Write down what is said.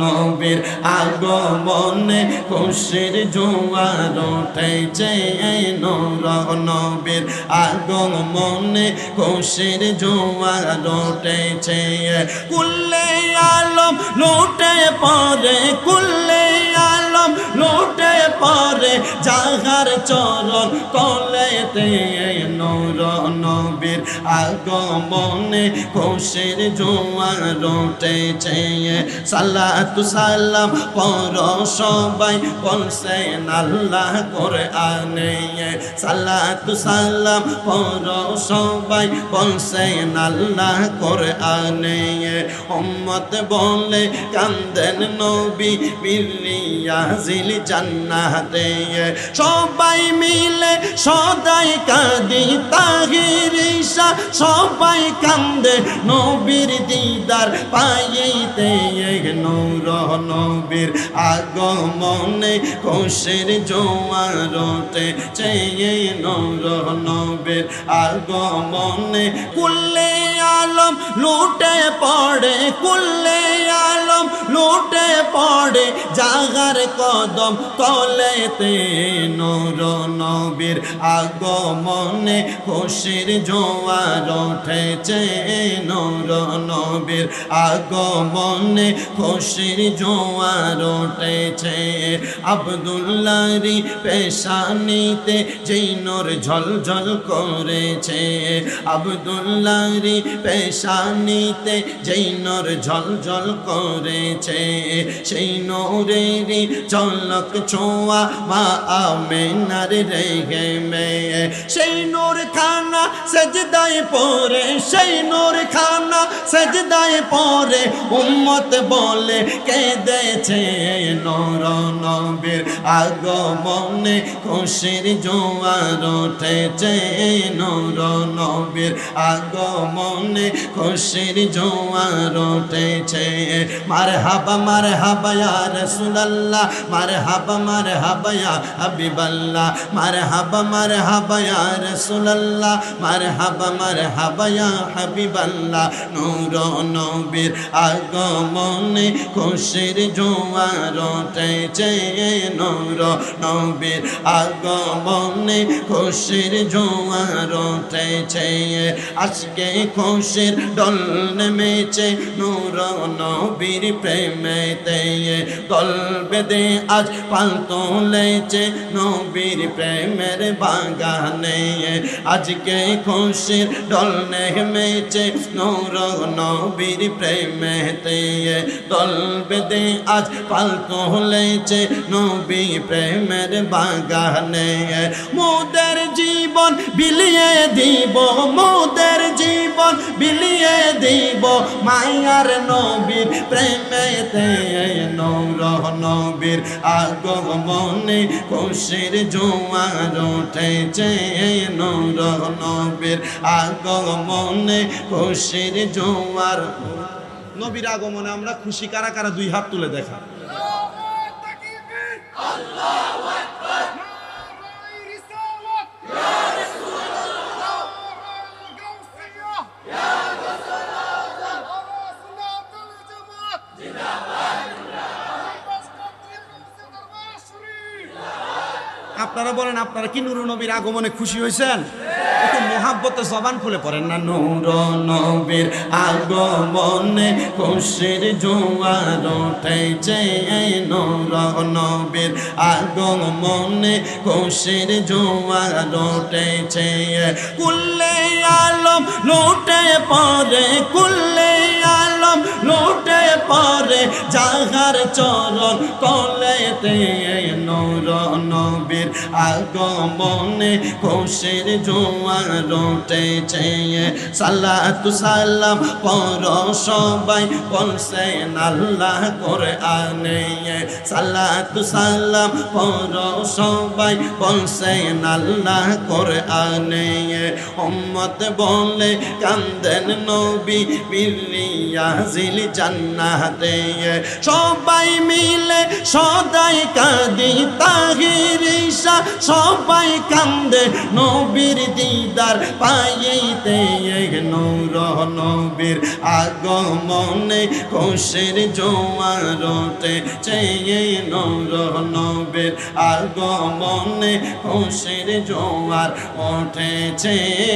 নবীর আগমনে খুশির জোয়ার উঠেছে নূর নবীর আগমনে খুশির জোয়ার উঠেছে। কুল্লে আলম লোটে পরে কুল্লে আলম লোটে পরে যাহার চরণ তলেতে নূর নবীর আগমনে খুশির জোয়ার উঠেছে। সালাতু সালাম পর সবাই বলছেন আল্লাহ করে আনে সালাতু সালাম পর সবাই বলছেন আল্লাহ করে আনে উম্মত বলে কান্দেন নবী বিল্লিয়া জিল জান্নাতে সবাই মিলে সদাই কাঁদি তাহির সবাই কান্দে নবীর দিদার পাইতে নূর নবীর আগমনে খুশির জোয়ার ওঠে চেয়ে নূর নবীর আগমনে কুল্লে আলম লুটে পড়ে, কুল্লে আলম লুটে পড়ে, জাগার কদম তলেতে নূর নবীর আগমনে খুশির জোয়ার উঠেছে নূর নবীর আগমনে খুশির জোয়ার উঠেছে। আবদুল্লারি পেশানিতে যেই নূর ঝলঝল করেছে। আবদুল্লারি পেশানিতে যেই নূর ঝলঝল করেছে। সেই নূরেরই চলক ছোঁয়া মা আমেনার রেগে মেয়ে সেই নূর খানা সেজদায় পরে সেই নূর খানা সেজদায় পরে উম্মত বলে কেঁদেছে নর নবীর আগমনে। খুশির জোয়ার উঠেছে নর নবীর আগমনে। খুশির জোয়ার উঠেছে। মার হাবা মার হাবা ইয়া রাসূলুল্লাহ মার হাবা মার হাবা ইয়া হাবিবাল্লাহ মার হাবা মার হাবা ইয়া রাসূলুল্লাহ মার হাবা মার হাবা ইয়া হাবিবাল্লাহ। নূর নবীর আগমনে খুশির জোয়ার উঠেছে নূর নবীর আগমনে খুশির জোয়ার উঠেছে আজকে খুশির ডল নেমেছে নূর নবীর প্রেমেতে দল বেদে আজ পাল তোলেছে নবীর প্রেমের বাগানে আজকে খুশির ডল নেমেছে নূর নবীর প্রেমেতে দল বেদে আজ পাল তোলেছে নবী প্রেমের বাগানে। মোদের জীবন বিলিয়ে দিব, মোদের জীবন বিলিয়ে দিব মায়ার নবীর প্রেমেতে নৌর নবীর আগমনে খুশির জোয়ার উঠেছে। নৌর নবীর আগমনে খুশির জোয়ার নবীর আগমনে আমরা খুশি। কারা কারা দুই হাত তুলে দেখা? আপনারা বলেন, আপনারা কি নুরু নবীর আগমনে খুশি হয়েছেন? একটু জবান খুলে পড়েন না নূর নবীর আগমনে খুশির জোয়ার উঠেছে নূর নবীর আগমনে খুশির জোয়ার উঠেছে কুল্লে আলম লুটে পরে লুটে পরে যাহার চরণ কলেতে নূর নবীর আগমনে খুশির জোয়ার উঠেছে সালাতু সালাম পর সবাই বলছেন আল্লাহ করে আনে সালাতু সালাম পর সবাই বলছেন আল্লাহ করে আনে উম্মত বলে কান্দেন নবী বিল্লিয়া জিল জান্নাত। রাতে সবাই মিলে সদাই কাঁদি তাহিরিসা সবাই কান্দে, নবীর দিদার পাইতে নূর, নবীর আগমনে খুশির জোয়ার চেয়ে নূর, নবীর আগমনে খুশির জোয়ার ওঠেছে